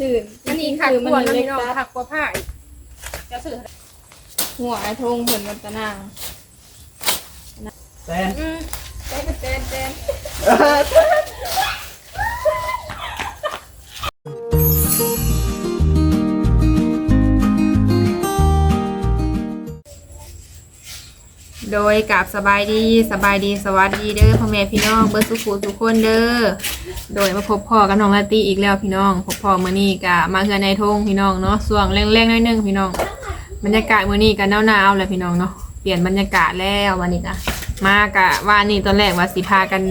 ซื่ออันนี้ๆขักคือมัมันนเล็เล็กกน้องตัดขักกว่าผ้าอีกจะซื้อหัวไอ้ทงเพิ่นมันตะนางแตนอืมเต้นเต้นเต้น โดยกับสบายดีสบายดีสวัสดีเด้อพ่อแม่พี่น้องเบิร์สุขุทุกคนเด้อโดยมาพบพ่อกับน้องลาตีอีกแล้วพี่น้องพบพ่อมื้อนี้กะมาเฮือนในทงพี่น้องเนาะส่วงแรงๆหน่อยนึงพี่น้อง บรรยากาศมื้อนี้ก็หนาวๆแล้วพี่น้องเนาะเปลี่ยนบรรยากาศแล้ววันนี้ก็มากะว่านี่ตอนแรกว่าสิพากัน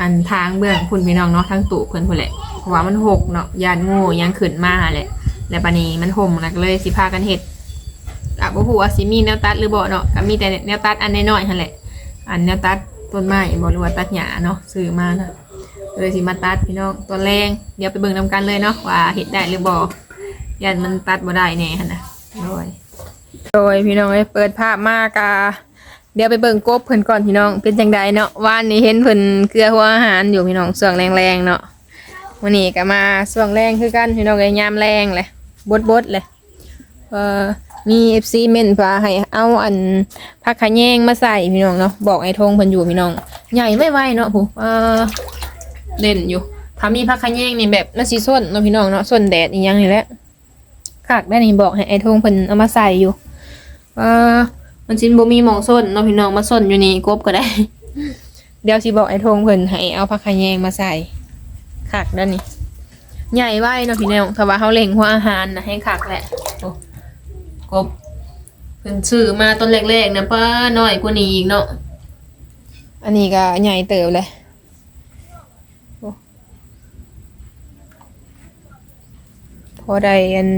อันทางเบื้องคุณพี่น้องเนาะทั้งตู่เพิ่นพุ่นแหละเพราะว่ามันหกเนาะยานงูยังขึ้นมาแหละแล้วบัดนี้มันห่มแล้วก็เลยสิพากันเฮ็ด กับบ่ฮู้ว่าสิมีแนวตัดหรือบ่เนาะก็มีแต่แนวตัดอันน้อยๆหั่นแหละ อันแนวตัดต้นไม้บ่หรือว่าตัดหญ้าเนาะซื้อมานะเลยสิมาตัดพี่น้องตัวแรงเดี๋ยวไปเบิ่งนำกันเลยเนาะว่าเฮ็ดได้หรือบ่ยันมันตัดบ่ได้แน่หั่นน่ะโดยโดยพี่น้องเอ้เปิดภาพมากะเดี๋ยวไปเบิ่งกบเพิ่นก่อนพี่น้องเป็นจังไดเนาะว่านนี้เห็นเพิ่นเกลือหัวอาหารอยู่พี่น้องส่วงแรงๆเนาะวันนี้ก็มาส่วงแรงคือกันพี่น้องเอ้ยยามแรงเลยบดๆเลยเอ่อ มีเอฟซีเม่นพาให้เอาอันผักขะแยงมาใส่พี่น้องเนาะบอกไอ้ทงเพิ่นอยู่พี่น้อง ใหญ่ไม่ไหวเนาะผู้เอ่อเล่นอยู่ถ้ามีผักขะแยงนี่แบบน่าสิส้นเนาะพี่น้องเนาะส้นแดดอีหยังนี่แหละขากได้นี่บอกให้ไอ้ทงเพิ่นเอามาใส่อยู่เออมันสิบ่มีหมองส้นเนาะพี่น้องมาส้นอยู่นี่กบก็ได้ เดี๋ยวสิบอกไอ้ทงเพิ่นให้เอาผักขะแยงมาใส่ขากด้านนี้ใหญ่ไว้เนาะพี่น้องถ้าว่าเขาเล็งหัวอาหารนะให้คักแหละโอ้ กบเพิ่นซื้อมาต้นแรกๆนะป้าน้อยกว่านี้อีกเนาะอันนี้ก็ใหญ่เติบเลยโอ้พอได้อัน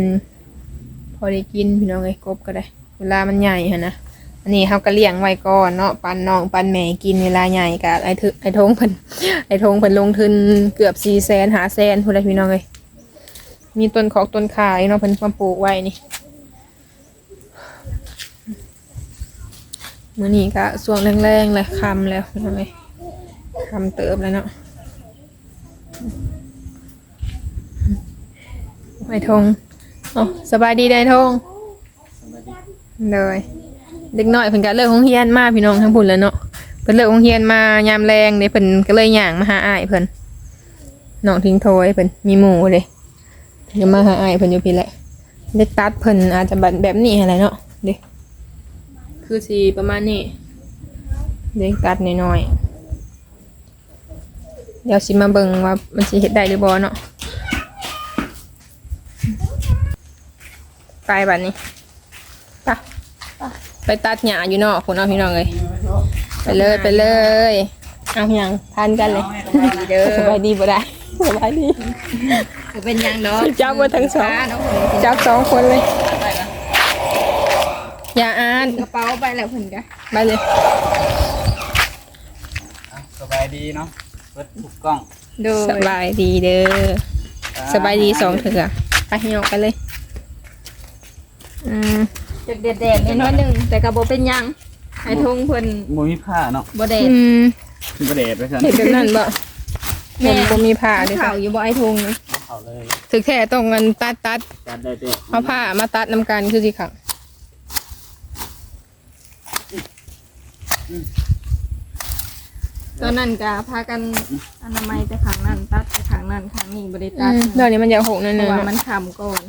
พอได้กินพี่น้องไอ้ยกบก็ได้ เวลามันใหญ่ฮะนะอันนี้เขาก็เลี้ยงไว้ก่อนเนาะปันน้องปันแม่กินเวลาใหญ่กับไอ้ทึไอ้ทงเพิ่นไอ้ทงเพิ่นลงทุนเกือบสี่แสนหาแสนพูดเลยพี่น้องเลยมีต้นขอกต้นขายเนาะเพิ่นมาปลูกไว้นี่ มื้อนี้ก็ส่วงแรงๆเลยคำแล้วพี่น้องเลยคำเติบแล้วเนาะไอ้ทงอ๋อสบายดีได้ทงเลยเด็กน้อยเพิ่นก็เลิกโรงเรียนมาพี่น้องทั้งพุ่นแล้วเนาะเพิ่นเลิกโรงเรียนมายามแรงเด้เพิ่นก็เลยย่างมาหาอ้ายเพิ่นน้องทิ้งโทยเพิ่นมีหมู่เด้เพิ่นก็มาหาอ้ายเพิ่นอยู่พี่แหละได้ตัดเพิ่นอาจจะแบบแบบนี้อะไรเนาะ คือสิประมาณนี้เด็กตัดน้อยๆเดี๋ยวสิมาเบิ่งว่ามันสิเฮ็ดได้หรือบ่เนาะไปบัดนี้ไปไปตัดหญ้าอยู่เนาะพุ่นเนาะพี่น้องเอ้ยไปเลยไปเลยเอาเพียงทานกันเลยสบายดีบ่ได้สบายดีเป็นยังดอกจับมาทั้งสองจับสองคนเลย อย่าอ่านกระเป๋าไปแล้วเพิ่นก็ไปเลยสบายดีเนาะเปิดถูกกล้องโดสยบายดีเด้อสบายดีสองเถื่อไปหยอกกันเลยอืมจะแดดๆน้อยๆหนึงแต่ก็บ่เป็นหยังไอ้ทงเพิ่นบ่มีผ้าเนาะบ่แดดอืมบ่แดดไปซั่นเห็นแบบนั้นบ่เห็นบ่มีผ้าเด้อข่าวอยู่บ่ไอ้ทงนี่เอาเลยถึกแท้ต้องเงินตัดตัดตัดได้เด้อเอาผ้ามาตัดนำกันคือสิค่ะ ตอนนั้นก็พากันอนามัยแต่ข้างนั้นตัดแต่ข้างนั้นข้างนี้บ่ได้ตัดเดี๋ยวนี้มันจะหกนั่นเพนึราะงว่ามันขำก่อน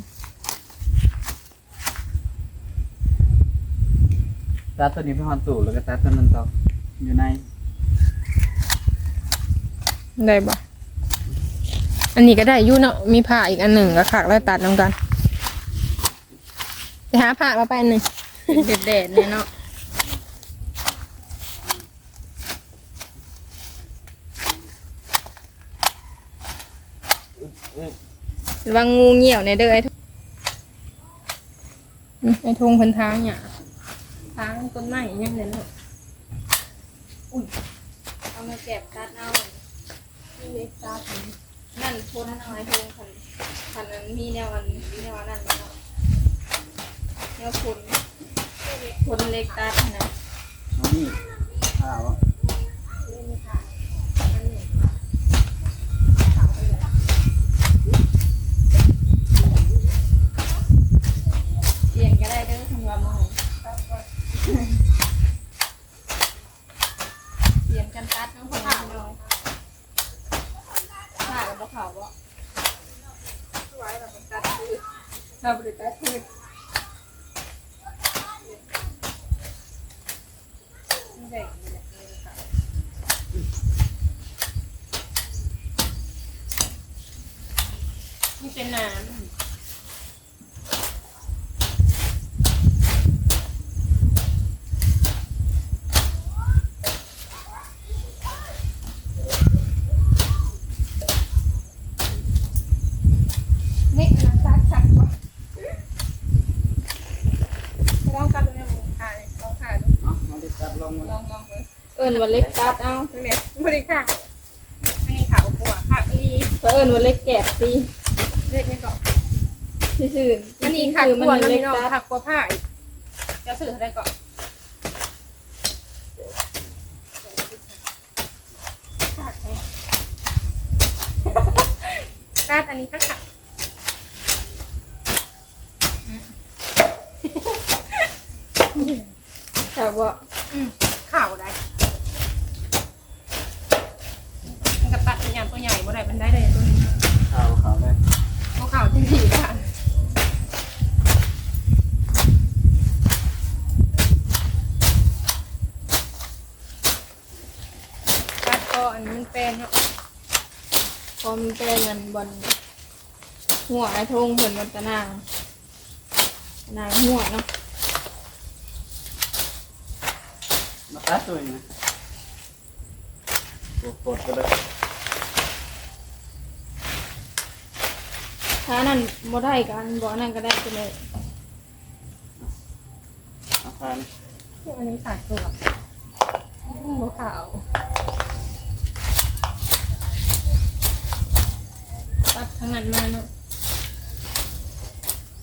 ตัดตัวนี้ไปฮอนตู้แล้วก็ตัดตัวนั้นต่ออยู่ในได้บ่อันนี้ก็ได้อยู่เนาะมีผ้าอีกอันหนึ่งก็ขักแล้วตัดน้ำกันไปหาผ้ามาไปอันหนึ่งเป็นแดดๆเนี่ยเนาะ ระวังงูเหี่ยวในเด้อไอ้ทงอืมไอ้ทงเพันทางเนี่ยทางต้นไม้ยังเลยเนาะอุ้ยเอามาแก็บตัดเอานี่เล็กตัดนั่นโพนั่นเอาไอ้ทงคันคันนั้นมีแนวอันมีแนวอันนั้นเนาะแนวคนคนเล็กตัดนะเอานี่ผ้าวะ กันตัดน้ำข้าวน้อยข้าวกับขาวบ่ไว้แบบตัดคือเราบริตัดคือแมีเป็นน้ำ ลองกัดดูเนี่ยมึงค่ะลองค่ะดูเนาะมาดิตัดลงลมาองลองเลยเอิญวันเล็กตัดเอาเนี่ยบริค่ะไม่มีขาวกลัวค่ะอีเอิญวันเล็กแกะสิเล็กไม่ก่อนที่สื่อมันอีขัดกลัวนะพี่น้องขัดกลัวผ้าอีกจะสื่ออะไรก่อนขาดไหมขาดอันนี้ก็ขาด แต่ว่าข่าวได้ มันกระตัดเป็นอย่างตัวใหญ่บ่ได้มันได้เลยตัวนี้ขาวขาวเลยเอาข่าวที่ดีบ้านตัดก็อันนี้มันเป็นเนาะพอมันเป็นมันบนหัวไอ้ทงเหมือนมันตะนางตะนางหัวเนาะ มาตัดตัวนี้นะปวดก็ได้ถ้านั่นบ่ได้กันบ่นั่นก็ได้ไปเลยอาคารอันนี้ขาดตัวบ่ขาวตัดทั้งนั้นมาเนาะ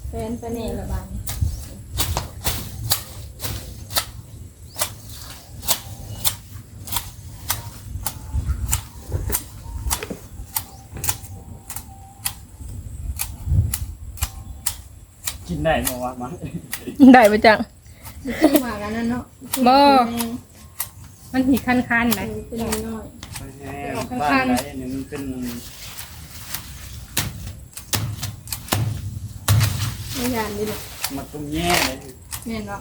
แฟนไปเน่ละบาน ได้ไหมวะมั้งได้ปะจังขึ้นมากันนั่นเนาะบ่ มันหีคันคันๆนะเป็นน้อยไปแห้งบ้านไหนเนี่ยมันเป็นไม่ยานดิเลยมาตุ้มแย่เลยแม่นเนาะ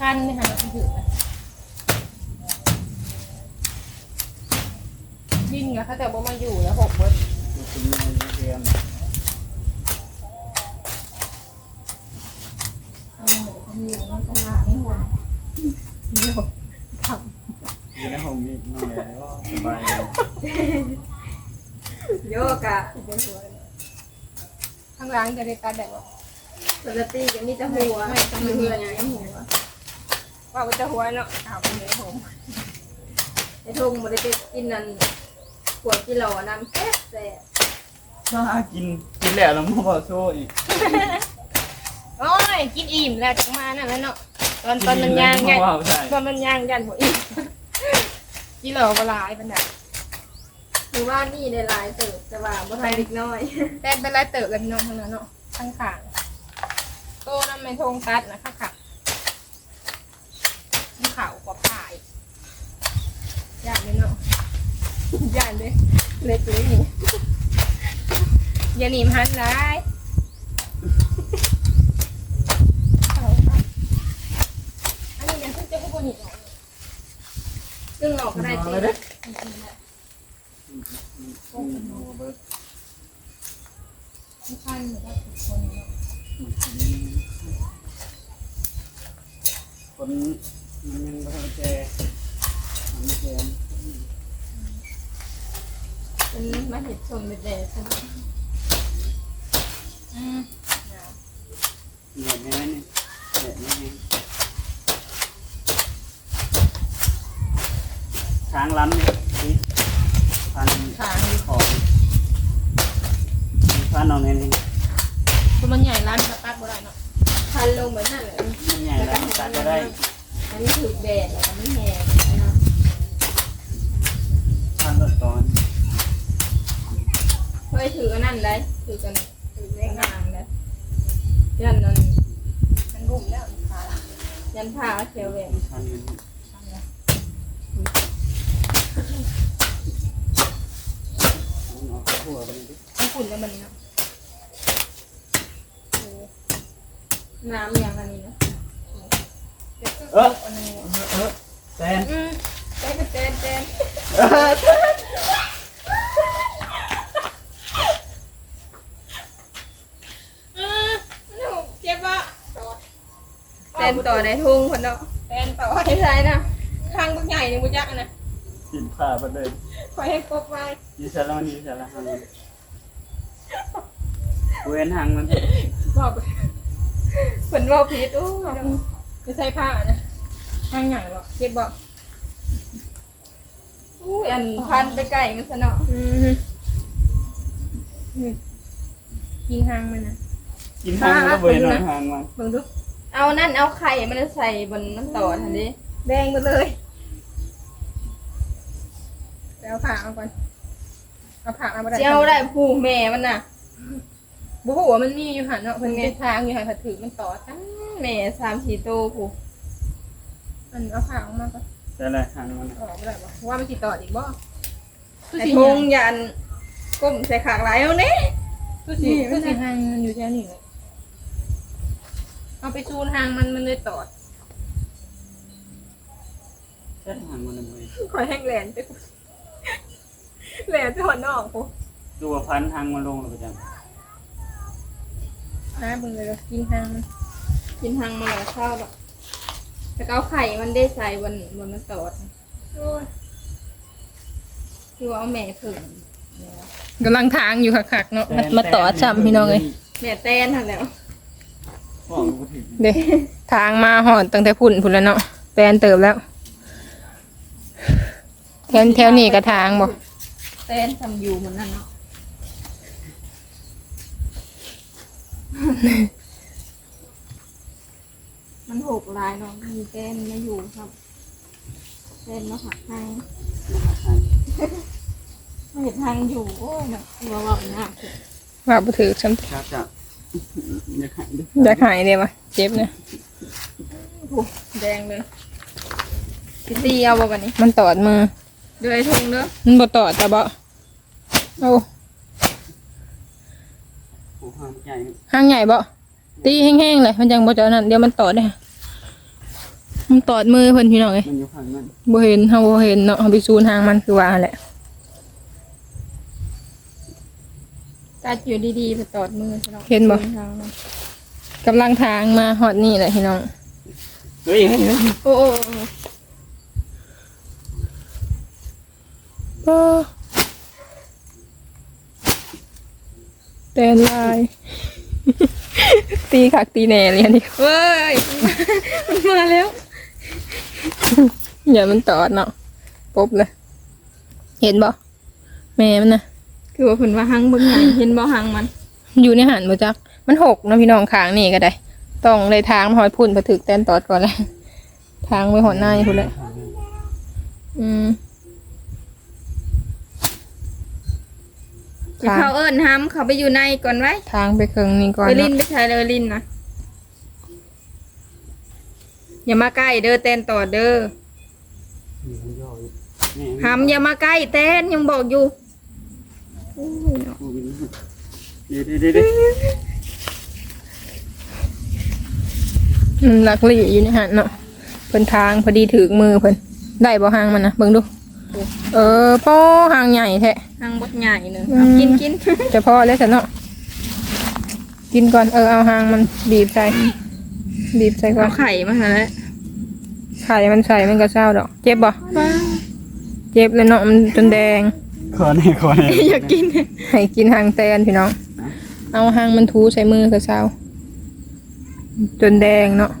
คันนี่ค่ะเราถือดินกับเขาแต่บ่มาอยู่แล้วหกเบิดมาตุ้มแย่เรียน อยู่ในตลาดนี่หัวเดี๋ยวทอยู่ในห้องมีหน่อยก็สบายเลยโยกอะข้างหล่างจะได้ตัดแบบว่าปกติจะมีแต่หัวไม่ต้องมีหืออย่างหัวว่ามันจะหัวเนาะขาวเป็นเลยผมไอ้ทงมันได้ไปกินนั่นขวดกิโลน้ำแซ่บแซ่บถ้ากินกินแล้วแล้วมาบอกโซ่อีก โอ้ยกินอิ่มแล้วจังมานั่นแหล้วเนาะตอนตอนมันย่างยันว้าวใช่ ตอนมันย่างยันหัวอิ่มกิโลก็หลายเป็นแบบหรือว่านี่ในลายเติบแต่ว่าบ่ทันเล็กน้อยแต่เป็นไรเติบกันพี่น้องทั้งนั้นเนาะข้างขางโตน้ำไม่ทงตัดนะข้างขาข้างขาวกว่าผายย่านเลยเนาะย่านเลยเล็กเลยนี่อย่าหนีมหันร้ายเอาค่ะอันนี้ยังเพิ่งจะพูดหนีออก ซึ่งออกก็ได้เอาตีเลยเด้อไม่คันหรือว่าคนเนาะคนมันยังไม่เข้าใจมันไม่แก่เป็นมาเห็ดชมเด็ดดใช่ไหม อืม เหนื่อยไหมนี่เหนื่อยไหมนี่ ช้างล้ำเนี่ยสิพันขางอยู่ของพันเอาเนี่ยนี่คือมันใหญ่ร้านสตาร์ทบ่ได้เนาะพันลงเหมือนนั่นเลยมันใหญ่แล้วมันตัดก็ได้อันนี้ถูกแดดแล้วก็ไม่แห้งนะพันลดตอนเคยถืออันนั่นเลยถือกันถือแรงงานเลยยันนั่นมันบุ่มแล้วขายันผ้าเขียวแหวนพันเงิน หัวมันดิเอาฝุ่นแล้วมันเนาะโอ้น้ำอย่างอันนี้เนาะเดี๋ยวก็เอออันนี้เออแตนอืมเต้นเต้นเต้นเอออืมหนูเจ็บปะเต้นต่อในทุ่งคนเนาะเต้นต่อให้ไรนะข้างบักใหญ่นี่บุจักอะนะกินผ้าไปเลยคอยให้กบไว้ ยีสาระมันยีสาระหังเว้นหังมันบอกฝนบอกผิดโอ้ไม่ใช่ผ้านะข้างใหญ่หรอกเจ็บบอกอู้ยอันพันไปไก่มันซะเนาะอืมนี่ยิงหางมันนะกินหังมันก็เว้นหังมันเบิ่งดูเอานั่นเอาไข่มันใส่บนน้ำต่อทันดิแดงไปเลยไปเอาผักเอาก่อน เอาผักเอาไปได้เอาได้ผู้แม่มันน่ะบุหัวามันมีอยู่หันเนาะเพิ่นเป็นทางอยู่หันผัดถือมันต่อตั้งแม่สามสี่โตผู้อันเอาผักออกมาก่อนแต่อะไรหังมันออกไม่ได้บ่ว่ามันสิต่ออีกบ่ไอ้ทงยันก้มใส่ขากหลายเอาเน่คือสิคือสิหางมันอยู่แค่นี้เลยเอาไปซูนหางมันมันเลยตอดแค่หังมันเลยคอยแห้งแหลนไป แหลนไปหัวนอกกูตัวพันหังมันลงเลยประจำน้าบึงเลยกินหางมันกินหางมันแล้วข้าวแบบแต่เอาไข่มันได้ใส่บนบนมันตอดโอ้ยคือว่าเอาแม่ผึ่งกำลังทางอยู่คักๆเนาะมาต่อซ้ำพี่น้องเอ้ยแม่แต้นทันแล้วบอกกูถึงเด้ทางมาหอดตั้งแต่พุ่นพุ่นแล้วเนาะแปลนเติบแล้วแถวแถวนี้ก็ทางบ่ แต้นทำอยู่เหมือนนั่นเนาะมันหกลายเนาะมีแต้นไม่อยู่ครับแต้นมาหักให้ไม่เห็นทางอยู่โอ้ยแบบว่าว่าหน้าคือว่าบ่ถือซ้ำครับจ้ะอยากหายด้วยอยากหายเด้บ่เจ็บนะผู้แดงเลยสิตีเอาบ่กันนี้มันตอดมือ เดือยทงเด้อมันบ่ตอดแต่บ่โอ้โอ้หังใหญ่ห้างใหญ่บ่ตีแห้งๆเลยมันจังบ่เจานั่นเดี๋ยวมันตอดเด้มันตอดมือเพิ่นพี่น้องเอ้ยมันอยู่ข้างนั้นบ่เห็นเฮาบ่เห็นเนาะเฮาไปซูนหางมันคือว่าหั่นแหละกัดอยู่ดีๆไปตอดมือใช่ไหมเห็นบ่ทางนั้นกำลังทางมาฮอดนี่แหละพี่น้องเฮ้ยเฮ้ยเฮ้ยโอ้โอ้โอ้ ก็ แตนลาย ตีคักตีแหน่เลยอันนี้เว้ย มันมาแล้วอย่ามันตอดเนาะปุ๊บเลย เห็นบ่แม่มันนะคือว่าเพิ่นว่าหังเบิ่งใหญ่เห็นบ่หังมัน อยู่ในหันบ่จัก มันหกเนาะพี่น้องขางนี่ก็ได้ ต้องเลยทางมาหอยพุ่นไปถึกแตนตอดก่อนเลยทางไปหอดหน้าพุ่นเลยอืม อย่าเขาเอิ้นห้ำเขาไปอยู่ในก่อนไว้ทางไปเครื่องนี้ก่อนเออลินเนาะไปใช้เลยลินนะอย่ามาใกล้เด้อแตนต่อเด้อมันย่ออยู่นี่ห้ำอย่ามาใกล้แตนยังบอกอยู่โอ้ยเนาะโอ้ยเดี๋ยวเดี๋ยวเดี๋ยวเดี๋ยวอืมลักลี่อยู่ในหันเนาะเพิ่นทางพอดีถึกมือเพิ่นได้บ่หางมันนะเบิ่งดู เออป้อหางใหญ่แท้หังบักใหญ่เนอะอืมเอากินกินจะพอแล้วสันเนาะกินก่อนเออเอาหางมันบีบใส่ บีบใส่ก่อเอานไข่มาหาแล้วไข่มันใส่มันก็เศร้าดอก เจ็บบ่เจ็บเลยเนาะมันจนแดง ขอหน่อยขอหน่อยอยากกินให้กินหางแตนพี่น้อง เอาหางมันทูใส่มือก็เศร้าจนแดงเนาะ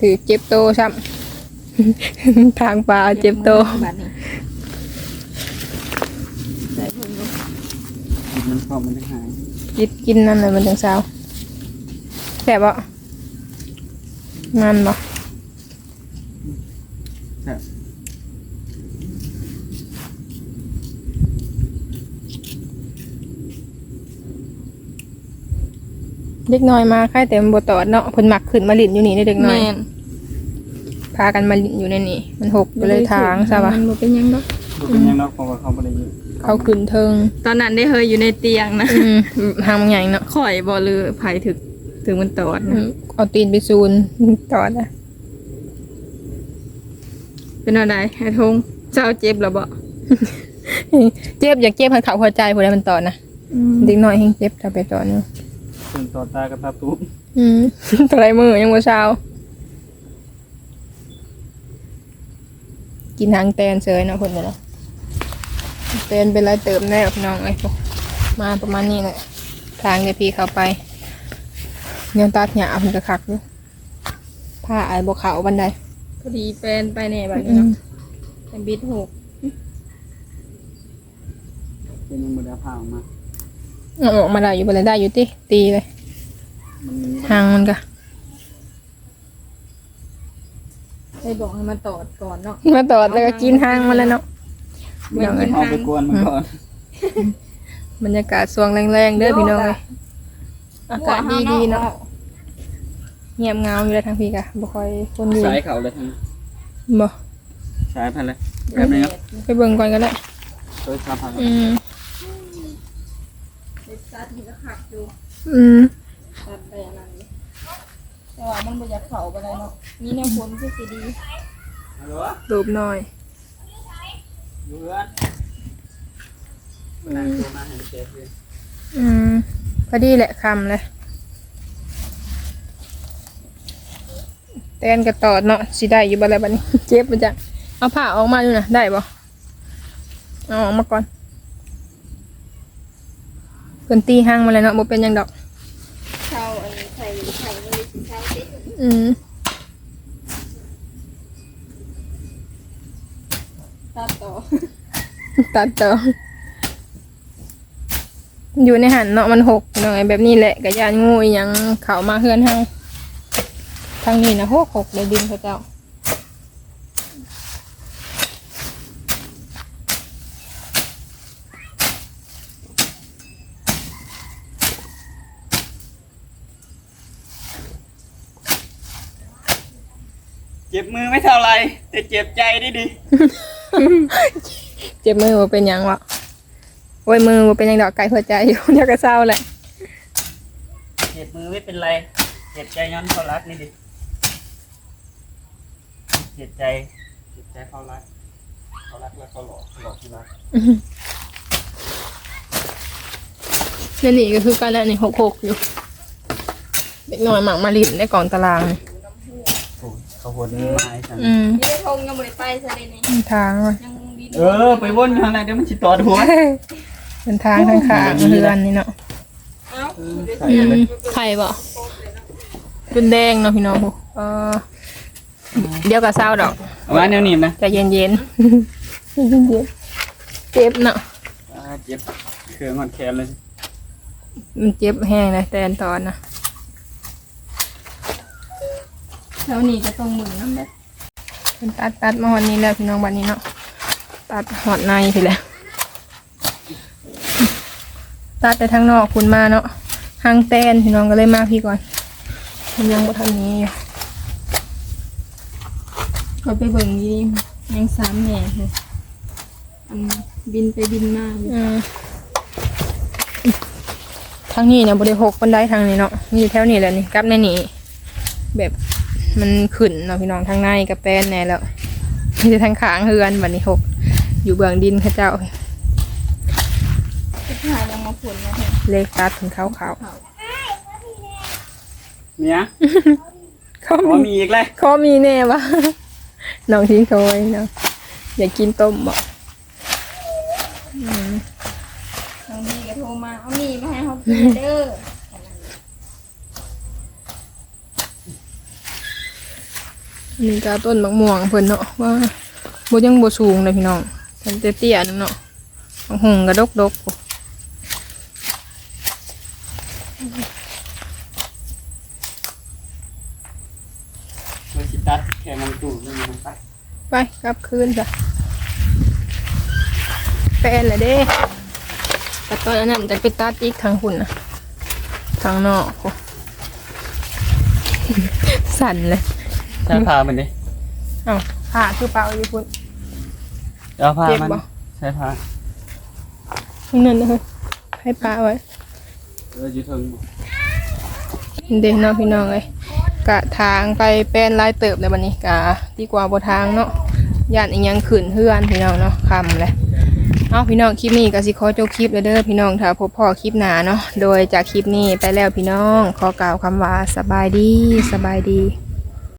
ถือเจ็บโตซ้ำ ทางปลาเจ็บโตบัดนี้ใส่เพิ่มลงมันพอมันจะหายกินกินนั่นเลยมันถึงเศร้าแซ่บบ่มันบ่ครับเด็กน้อยมาใครแต่มันบ่ตอดเนาะเพิ่นมักขึ้นมาลิ้นอยู่นี่ได้เด็กน้อยแม่นพากันมาลิ้นอยู่ในนี่ มันหกไปเลยทางซะวะมันบ่เป็นหยังดอกดูเป็นยังนอกเพราะว่าเขาไม่ได้ยินเขาขึ้นเทิงตอนนั้นได้เฮยอยู่ในเตียงนะอืมหางมันใหญ่เนาะข่อยบ่ลือไผถึกถึงมันตอดอืนะมเอาตีนไปซูนตอดอะเป็นอะไรไอ้ทงเจ้าเจ็บแล้วบ่เจ็บอยากเจ็บให้เขาหัวใจผู้ใดมันตอดนะเด็กน้อยเฮงเจ็บถ้าไปตอดเนาะส่วนต่อตากับตาตุ้มอืมตัวไรมือยังบ่เช้า กินหางแตนเสยเนาะเพิ่นน่ะเนาะแตนเป็นไรเติมแน่พี่น้องเอ้ยพวกมาประมาณนี้แหละทางเดี๋ยวพี่เข้าไปยังตัดหญ้าเพิ่นก็คักอยู่ผ้าอายบ่เข้าบันไดพอดีแฟนไปแน่บัดอืนี้มเนาะเป็นบิดหกเป็นยังมือดาผ่าออกมาเอาออกมาได้อยู่บ่ได้ได้อยู่ติตีเลยมันหางมันก็ ได้บอกให้มาตอดก่อนเนาะมาตอดแล้วก็กินหางมันแล้วเนาะเดี๋ยวเอาไปกวนมันก่อนบรรยากาศสวงแรงๆเด้อพี่น้องเอ้ยอากาศดีๆเนาะเงียบเหงาอยู่แล้วทางพี่กะบ่ค่อยคนอยู่สายเขาเลยทั้งบ่สายพันเลยแบบนี้ครับไปเบิ่งก่อนก็ได้โดยสามพันอืมเด็กตัดที่ก็ขักอยู่อืมตัดไปอันนั้นนี่แต่ว่ามันบ่อยากเข้าไปเลยเนาะ มีแนวผลคือสิดีฮัลโหลรูปหน่อยอยู่เพื่อนมันนั่งตัวมาเห็นเจ็บเลยอืมพอดีแหละคำเลยแตนกระตอดเนาะสิได้อยู่บ่แล้วบัดนี้ เจ็บบ่จังเอาผ้าออกมาดูนะได้บ่เอาออกมาก่อนเพิ่นตีหางมาเลยเนาะบ่เป็นหยังดอกเข้าอันนี้ใส่ใส่มันสิเข้าติดอืม ตัดต่อ ตัดต่อ อยู่ในหันเนาะมันหกหน่อยแบบนี้แหละกะยานงูอีหยังเข้ามาเฮือนเฮาทางนี้นะหกหกเลยดินพระเจ้าเจ็บมือไม่เท่าไร แต่เจ็บใจดิดิ เจ็บมือว่าเป็นหยังวะโอ้ยมือว่าเป็นหยังดอกไก่หัวใจอยู่เดี๋ยวก็เศร้าแหละเจ็บมือไม่เป็นไรเจ็บใจย้อนเขารักนี่ดิเจ็บใจเจ็บใจเขารักเขารักแล้วเขาหลอกหลอกที่รักนี่นี่ก็คือการแล้วนี่หกหกอยู่เด็กน้อยหมักมาลินในกล่องตารางโอ้ยเขาหดมือมาให้ฉันอืมมีได้ทงยังบ่ได้ไปซะเลยนี่ทางว่ะยังบิน เออ ไปวนอยู่อะไรเดี๋ยวมันจิตตอดหัวเป็นทางทางขาเรือนนี่เนาะเอ้าใส่อืเลมยไข่บ่เป็นแดงเนาะพี่น้องผู้เออเดี๋ยวก็เศร้าดอกเอามาแนวนี้นะใจเย็นๆเย็นๆเจ็บเนาะอ่าเจ็บเครื่องงอนแขนเลยมันเจ็บแห้งเลยแต่อันตอนนะแถวนี้ก็ต้องหมุนน้ำแบบเป็นตัดตัดมาวันนี้แล้วพี่น้องวันนี้เนาะ ตัดหอดในทีแหละตัดไปทางนอกคุณมาเนาะหางแตนพี่น้องก็เลยมาพี่ก่อนมันยังบ่ทางนี้อยู่เขาไปเบิ่งยียังสามแหน่เลยอันบินไปบินมาอยู่อืมทางนี้เนี่ยบริหกบันไดทางนี้เนาะมีอยู่แถวนี้แหละนี่กลับในนี้แบบมันขึ้นเนาะพี่น้องทางในกับแป้นแน่แล้วมีแต่ทางขางเฮือนบันนี้หก อยู่เบื้องดินเข้าเจ้าสุดท้ายยังมาผลนะเห็นเลขตัดถึงเขาเขาเนี่ยเขาอ๋อมีมีอีกเลยเขามีแน่วะน้องทิ้งเขาไว้เนาะอยากกินต้มบ่บางทีก็โทรมาเอามีมาให้เขากินเด้อนี่ก็ต้นมะม่วงเพิ่นเนาะว่าบ่ยังบ่สูงเลยพี่น้อง เป็นเตี้ยๆนึงเนาะบางหงกระดกดกๆเราชิตัดแค่มันตู่นี่มันไปไปกลับคืนจ้ะแฟนเลยเด้แต่ตอนนั้นจะไปตัดอีกทางหุ่นนะทางนอกโอ้สั่นเลยถ้าพามันดิเอ้าผ้าคือเปล่าอยู่พุ่น เอาผ้าเจ็บมันบ่ใช้ผ้านั่นนะเฮ้ยให้ปะไว้ เอออยู่เทิงบ่เด็กเนาะพี่น้องเอ้ยกะทางไปแป้นลายเติบเลยบัดนี้กะดีกว่าบ่ทางเนาะย่านอีหยังขึ้นเฮือนพี่น้องเนาะคำเลยเอาพี่น้องคลิปนี้ก็สิขอจบคลิปเลยเด้อพี่น้องถ้าพบพ่อคลิปหน้าเนาะโดยจากคลิปนี้ไปแล้วพี่น้องขอกล่าวคำว่าสบายดีสบายดี